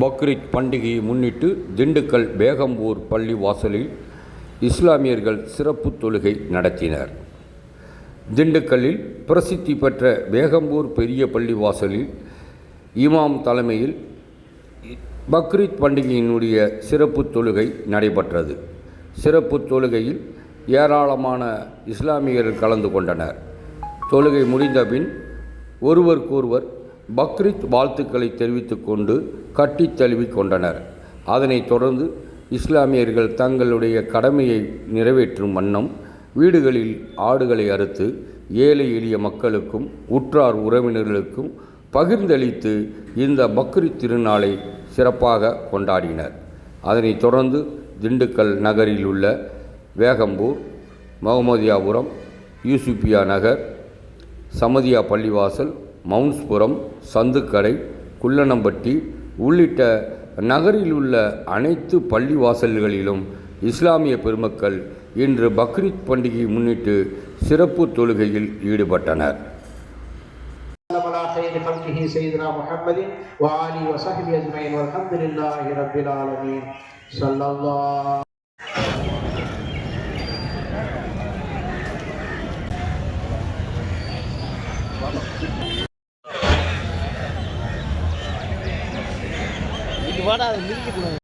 பக்ரீத் பண்டிகையை முன்னிட்டு திண்டுக்கல் பேகம்பூர் பள்ளி வாசலில் இஸ்லாமியர்கள் சிறப்பு தொழுகை நடத்தினர். திண்டுக்கல்லில் பிரசித்தி பெற்ற பேகம்பூர் பெரிய பள்ளி வாசலில் இமாம் தலைமையில் பக்ரீத் பண்டிகையினுடைய சிறப்பு தொழுகை நடைபெற்றது. சிறப்பு தொழுகையில் ஏராளமான இஸ்லாமியர்கள் கலந்து கொண்டனர். தொழுகை முடிந்தபின் ஒருவருக்கொருவர் பக்ரீத் வாழ்த்துக்களை தெரிவித்துக்கொண்டு கொண்டு கட்டித் தழுவி கொண்டனர். அதனைத் தொடர்ந்து இஸ்லாமியர்கள் தங்களுடைய கடமையை நிறைவேற்றும் வண்ணம் வீடுகளில் ஆடுகளை அறுத்து ஏழை எளிய மக்களுக்கும் உற்றார் உறவினர்களுக்கும் பகிர்ந்தளித்து இந்த பக்ரீத் திருநாளை சிறப்பாக கொண்டாடினர். அதனைத் தொடர்ந்து திண்டுக்கல் நகரில் உள்ள வேகம்பூர் மகமதியாபுரம் யூசுப்பியா நகர் சமதியா பள்ளிவாசல் மவுன்ஸ்புரம் சந்துக்கடை குள்ளனம்பட்டி உள்ளிட்ட நகரில் உள்ள அனைத்து பள்ளிவாசல்களிலும் இஸ்லாமிய பெருமக்கள் இன்று பக்ரீத் பண்டிகையை முன்னிட்டு சிறப்பு தொழுகையில் ஈடுபட்டனர் وسلم வாடா அதை மிதிக்கக்கூடாது